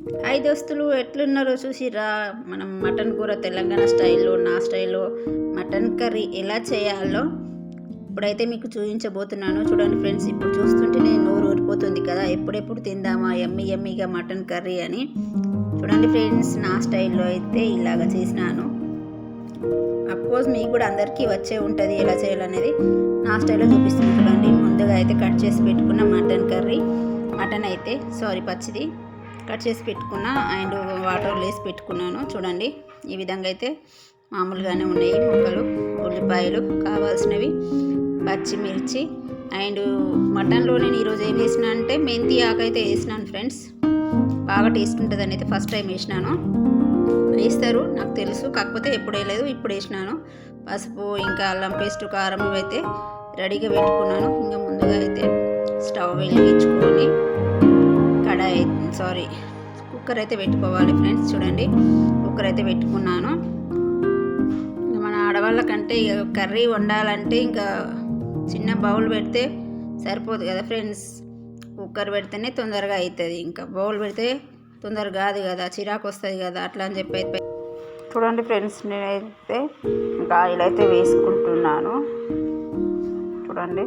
Hi దోస్తులు ఎట్లున్నారో చూసిరా మనం మటన్ కూర తెలంగాణ స్టైల్లో నా స్టైల్లో మటన్ కర్రీ ఎలా చేయాలో ఇప్పుడైతే మీకు చూపించబోతున్నాను. చూడండి ఫ్రెండ్స్ ఇప్పుడు చూస్తుంటేనే నోరు ఊరిపోతుంది కదా. ఎప్పుడెప్పుడు తిందామా? ఎమ్మి ఎమ్మిగా మటన్ కర్రీ అని. చూడండి ఫ్రెండ్స్ నా స్టైల్లో అయితే ఇలాగ చేసినాను. అఫ్కోర్స్ మీకు కూడా అందరికీ వచ్చే ఉంటుంది ఎలా చేయాలనేది నా స్టైల్లో చూపిస్తుంది. చూడండి ముందుగా అయితే కట్ చేసి పెట్టుకున్న మటన్ కర్రీ. మటన్ అయితే సారీ పచ్చిది. కట్ చేసి పెట్టుకున్న అండ్ వాటర్ వేసి పెట్టుకున్నాను. చూడండి ఈ విధంగా అయితే మామూలుగానే ఉన్నాయి ముక్కలు. ఉల్లిపాయలు కావాల్సినవి పచ్చిమిర్చి అండ్ మటన్లో నేను ఈరోజు ఏం వేసిన అంటే మెంతి ఆకు అయితే వేసినాను ఫ్రెండ్స్. బాగా టేస్ట్ ఉంటుందని అయితే ఫస్ట్ టైం వేసినాను. వేస్తారు నాకు తెలుసు. కాకపోతే ఎప్పుడు వేయలేదు ఇప్పుడు వేసినాను. పసుపు ఇంకా అల్లం పేస్ట్ కారం ఇవైతే రెడీగా పెట్టుకున్నాను. ఇంకా ముందుగా అయితే స్టవ్ వెలిగించుకొని కడాయి సారీ. కుక్కర్ అయితే పెట్టుకోవాలి ఫ్రెండ్స్ చూడండి. కుక్కర్ అయితే పెట్టుకున్నాను. మన ఆడవాళ్ళకంటే ఇక కర్రీ వండాలంటే ఇంకా చిన్న బౌల్ పెడితే సరిపోదు కదా ఫ్రెండ్స్. కుక్కర్ పెడితేనే తొందరగా అవుతుంది ఇంకా బౌల్ పెడితే తొందరగా కాదు కదా చిరాకు వస్తుంది కదా అట్లా అని చెప్పి అయితే. చూడండి ఫ్రెండ్స్ నేనైతే ఇంకా ఆయిల్ అయితే వేసుకుంటున్నాను. చూడండి.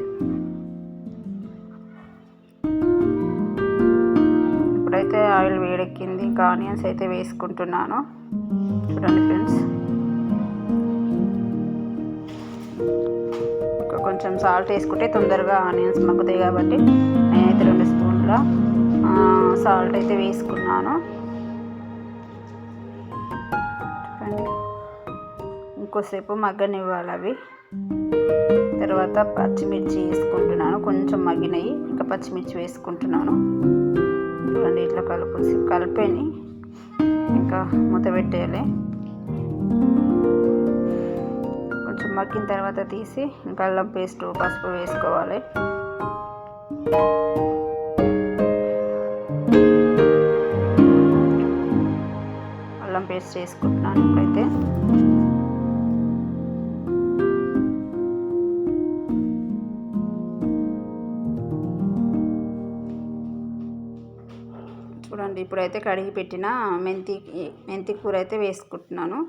ఆయిల్ వేడెక్కింది ఇంకా ఆనియన్స్ అయితే వేసుకుంటున్నాను. చూడండి ఫ్రెండ్స్. ఇంకా కొంచెం సాల్ట్ వేసుకుంటే తొందరగా ఆనియన్స్ మగ్గుతాయి కాబట్టి నేనైతే రెండు స్పూన్ల సాల్ట్ అయితే వేసుకున్నాను. చూడండి. ఇంకోసేపు మగ్గనివ్వాలి అవి. తర్వాత పచ్చిమిర్చి వేసుకుంటున్నాను. కొంచెం మగ్గినవి ఇంకా పచ్చిమిర్చి వేసుకుంటున్నాను. చూడండి ఇట్లా కలుపు కలిపేని ఇంకా మూత పెట్టేయాలి. కొంచెం మగ్గిన తర్వాత తీసి ఇంకా అల్లం పేస్ట్ పసుపు వేసుకోవాలి. అల్లం పేస్ట్ వేసుకుంటున్నాను ఇప్పుడైతే. చూడండి. ఇప్పుడైతే కడిగి పెట్టిన మెంతి మెంతి కూర అయితే వేసుకుంటున్నాను.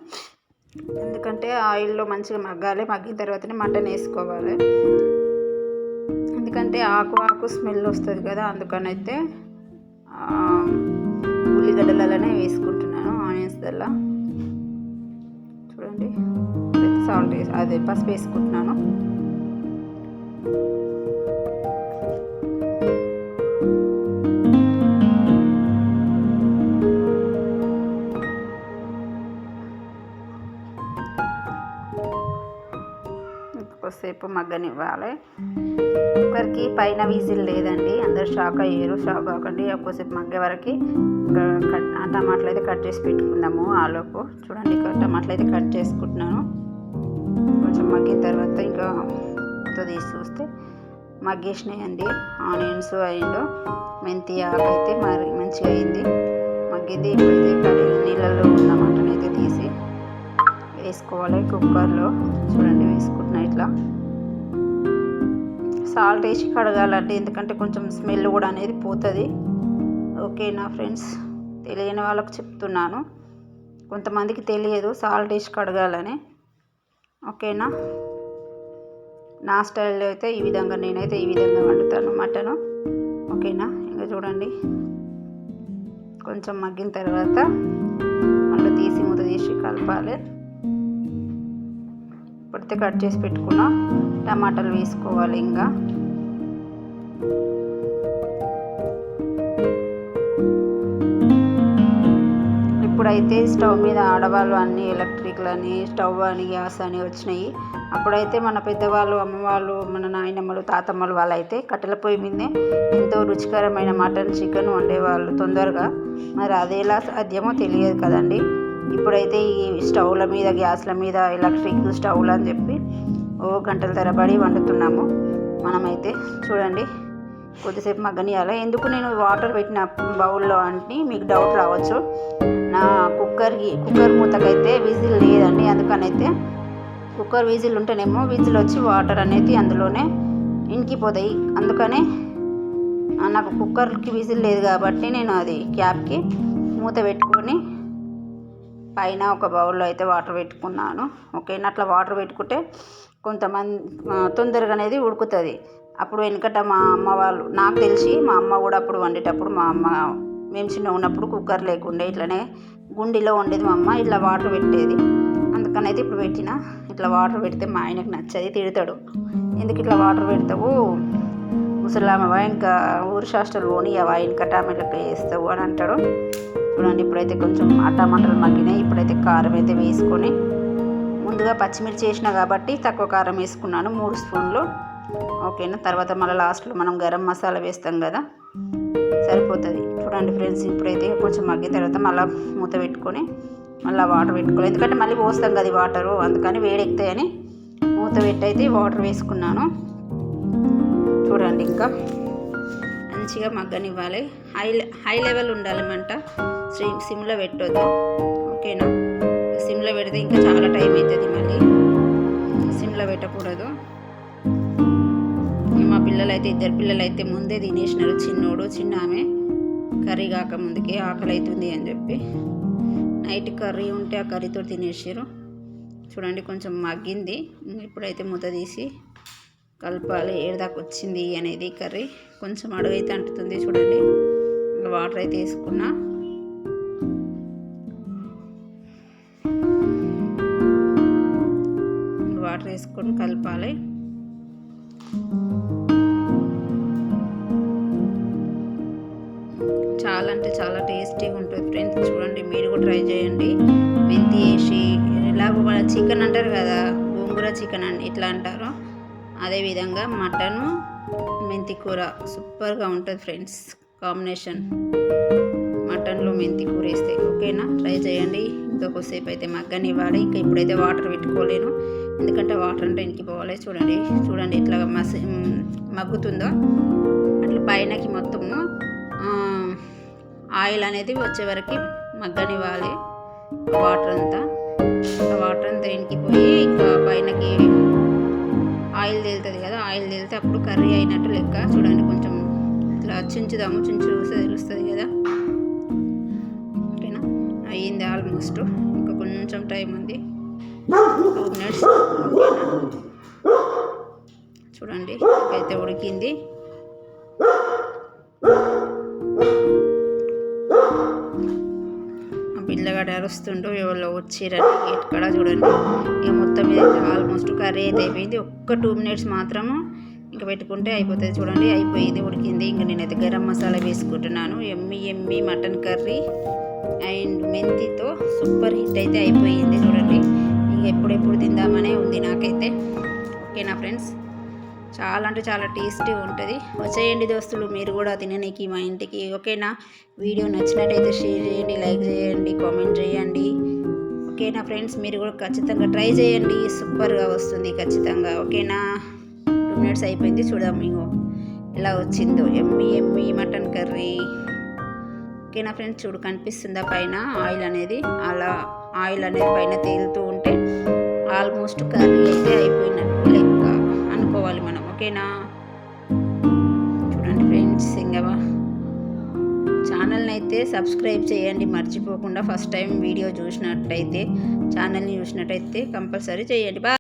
ఎందుకంటే ఆయిల్లో మంచిగా మగ్గాలి. మగ్గిన తర్వాతనే మటన్ వేసుకోవాలి. ఎందుకంటే ఆకు ఆకు స్మెల్ వస్తుంది కదా అందుకనైతే ఉల్లిగడ్డలనే వేసుకుంటున్నాను. ఆనియన్స్ దల్లా. చూడండి. సాల్ట్ వేసి అదే పసుపు వేసుకుంటున్నాను. కొద్దిసేపు మగ్గనివ్వాలి. కుక్కర్కి పైన విజిల్ లేదండి. అందరు షాక్ అయ్యారు. షాక్ అవ్వకండి. ఒక్కసేపు మగ్గే వరకు టమాటాలు అయితే కట్ చేసి పెట్టుకుందాము ఆలోపు. చూడండి టమాటాలు అయితే కట్ చేసుకుంటున్నాను. కొంచెం మగ్గిన తర్వాత ఇంకా తీసి చూస్తే మగ్గేసినాయండి. ఆనియన్స్ అండ్ మెంతి ఆకు అయితే మరి మంచిగా అయింది. మగ్గింది ఇప్పుడైతే నీళ్ళల్లో ఉన్న మటన్ అయితే తీసి వేసుకోవాలి కుక్కర్లో. చూడండి వేసుకుంటున్నా ఇట్లా. సాల్ట్ వేసి కడగాలండి ఎందుకంటే కొంచెం స్మెల్ కూడా అనేది పోతుంది. ఓకేనా ఫ్రెండ్స్? తెలియని వాళ్ళకు చెప్తున్నాను. కొంతమందికి తెలియదు సాల్ట్ వేసి కడగాలని. ఓకేనా? నా స్టైల్లో అయితే ఈ విధంగా నేనైతే ఈ విధంగా వండుతాను మటను. ఓకేనా? ఇంకా చూడండి. కొంచెం మగ్గిన తర్వాత మళ్ళీ తీసి మూత తీసి కలపాలి. ఇప్పుడైతే కట్ చేసి పెట్టుకున్న. టమాటాలు వేసుకోవాలి ఇంకా. ఇప్పుడైతే స్టవ్ మీద ఆడవాళ్ళు అన్ని ఎలక్ట్రిక్లు అని స్టవ్ అని గ్యాస్ అని వచ్చినాయి. అప్పుడైతే మన పెద్దవాళ్ళు అమ్మవాళ్ళు మన నాయనమ్మలు తాతమ్మలు వాళ్ళైతే కట్టెల పొయ్యి మీదే ఎంతో రుచికరమైన మటన్ చికెన్ వండేవాళ్ళు తొందరగా. మరి అదేలా సాధ్యమో తెలియదు కదండి. ఇప్పుడైతే ఈ స్టవ్ల మీద గ్యాస్ల మీద ఎలక్ట్రిక్ స్టవ్లు అని చెప్పి ఓ గంటల తరబడి వండుతున్నాము. మనమైతే చూడండి కొద్దిసేపు మగ్గనియాలి. ఎందుకు నేను వాటర్ పెట్టిన బౌల్లో అంటే మీకు డౌట్ రావచ్చు. నా కుక్కర్కి కుక్కర్ మూతకైతే విజిల్ లేదండి. అందుకనైతే కుక్కర్ విజిల్ ఉంటేనేమో విజిల్ వచ్చి వాటర్ అనేది అందులోనే ఇంకిపోతాయి. అందుకనే నాకు కుక్కర్కి విజిల్ లేదు కాబట్టి నేను అది క్యాప్కి మూత పెట్టుకొని పైన ఒక బౌల్లో అయితే వాటర్ పెట్టుకున్నాను. ఓకేనా అట్లా వాటర్ పెట్టుకుంటే కొంతమంది తొందరగా అనేది ఉడుకుతుంది. అప్పుడు వెనుకట మా అమ్మ వాళ్ళు నాకు తెలిసి మా అమ్మ కూడా అప్పుడు వండేటప్పుడు మా అమ్మ మేము చిన్న ఉన్నప్పుడు కుక్కర్ లేకుండే ఇట్లనే గుండిలో వండేది మా అమ్మ ఇట్లా వాటర్ పెట్టేది. అందుకనైతే ఇప్పుడు పెట్టిన. ఇట్లా వాటర్ పెడితే మా ఆయనకు నచ్చది తిడతాడు. ఎందుకు ఇట్లా వాటర్ పెడతావు? ముసలామవా ఇంకా ఊరు శాస్త్రాలు పోనీ అవా ఇంకా టమాటాలు వేస్తావు అని అంటాడు. చూడండి ఇప్పుడైతే కొంచెం ఆ టమాటాలు మగ్గినాయి. ఇప్పుడైతే కారం అయితే వేసుకొని ముందుగా పచ్చిమిర్చి వేసిన కాబట్టి తక్కువ కారం వేసుకున్నాను. మూడు స్పూన్లు. ఓకేనా? తర్వాత మళ్ళీ లాస్ట్లో మనం గరం మసాలా వేస్తాం కదా? సరిపోతుంది. చూడండి ఫ్రెండ్స్ ఇప్పుడైతే కొంచెం మగ్గిన తర్వాత మళ్ళీ మూత పెట్టుకొని మళ్ళీ వాటర్ పెట్టుకోవాలి. ఎందుకంటే మళ్ళీ పోస్తాం కదా ఈ వాటరు. అందుకని వేడెక్కుతాయని మూత పెట్టి అయితే వాటర్ వేసుకున్నాను. చూడండి ఇంకా మంచిగా మగ్గనివ్వాలి. హై హై లెవెల్ ఉండాలి మంట. సిమ్లో పెట్టొద్దు. ఓకేనా? సిమ్లో పెడితే ఇంకా చాలా టైం అవుతుంది మళ్ళీ. సిమ్లో పెట్టకూడదు. మా పిల్లలు అయితే ఇద్దరు పిల్లలు అయితే ముందే తినేసినారు చిన్నోడు చిన్న ఆమె కర్రీ కాక ముందుకే ఆకలి అవుతుంది అని చెప్పి. నైట్ కర్రీ ఉంటే ఆ కర్రీతో తినేసారు చూడండి కొంచెం మగ్గింది. ఇప్పుడైతే మూత తీసి కలపాలి. ఏడదాకా వచ్చింది అనేది కర్రీ. కొంచెం అడుగైతే అంటుతుంది చూడండి. వాటర్ అయితే వేసుకున్నా. వేసుకొని కలపాలి. చాలా అంటే చాలా టేస్టీగా ఉంటుంది ఫ్రెండ్స్. చూడండి మీరు కూడా ట్రై చేయండి. మెంతి వేసి ఇలాగ మన చికెన్ అంటారు కదా గోంగూర చికెన్ అని ఇట్లా అంటారు అదేవిధంగా మటను మెంతి కూర. సూపర్గా ఉంటుంది ఫ్రెండ్స్ కాంబినేషన్. మటన్లో మెంతి కూర వేస్తే ఓకేనా? ట్రై చేయండి. ఇంకొకసేపు అయితే మగ్గనివ్వాలి. ఇంకా ఇప్పుడైతే వాటర్ పెట్టుకోలేను. ఎందుకంటే వాటర్ అంటే ఇంటికి పోవాలి. చూడండి చూడండి ఇట్లా మసి మగ్గుతుందో. అట్లా పైనకి మొత్తము ఆయిల్ అనేది వచ్చే వరకు మగ్గనివ్వాలి. వాటర్ అంతా. వాటర్ అంతా ఇంకిపోయి ఇంకా పైనకి ఆయిల్ తేలుతుంది కదా ఆయిల్ తేలితే అప్పుడు కర్రీ అయినట్టు లెక్క. చూడండి కొంచెం ఇట్లా చించుదాము చించు తెలుస్తుంది కదా. ఓకేనా? అయ్యింది ఆల్మోస్ట్. ఇంకా కొంచెం టైం ఉంది. టూ మినిట్స్ చూడండి అయితే ఉడికింది. ఆ పిల్లగాడు అరుస్తుండు ఎవరో వచ్చిరని గేట్ కూడా చూడండి. ఇక మొత్తం మీద ఆల్మోస్ట్ కర్రీ అయితే అయిపోయింది. ఒక్క టూ మినిట్స్ మాత్రము ఇంకా పెట్టుకుంటే అయిపోతుంది చూడండి. అయిపోయింది ఉడికింది. ఇంకా నేనైతే గరం మసాలా వేసుకుంటున్నాను. ఎమ్మి ఎమ్మి మటన్ కర్రీ అండ్ మెంతితో సూపర్ హిట్ అయితే అయిపోయింది. చూడండి ఎప్పుడెప్పుడు తిందామనే ఉంది నాకైతే. ఓకేనా ఫ్రెండ్స్? చాలా అంటే చాలా టేస్టీ ఉంటుంది. వచ్చేయండి దోస్తులు మీరు కూడా తిననీకి మా ఇంటికి. ఓకేనా? వీడియో నచ్చినట్టయితే షేర్ చేయండి లైక్ చేయండి కామెంట్ చేయండి. ఓకేనా ఫ్రెండ్స్? మీరు కూడా ఖచ్చితంగా ట్రై చేయండి. సూపర్గా వస్తుంది ఖచ్చితంగా. ఓకేనా? టూ మినిట్స్ అయిపోయింది చూద్దాం మేము ఎలా వచ్చిందో. ఎమ్మి ఎమ్మి మటన్ కర్రీ. ఓకేనా ఫ్రెండ్స్? చూడు కనిపిస్తుందా పైన? ఆయిల్ అనేది అలా ఆయిల్ అనేది పైన తేలుతూ ఉంటే. ఆల్మోస్ట్ కర్రీ అయితే అయిపోయినట్టు లెక్క అనుకోవాలి మనం ఓకేనా? చూడండి ఫ్రెండ్స్ ఇంకా ఛానల్ని అయితే సబ్స్క్రైబ్ చేయండి మర్చిపోకుండా ఫస్ట్ టైం వీడియో చూసినట్టయితే ఛానల్ని చూసినట్టయితే కంపల్సరీ చేయండి. బా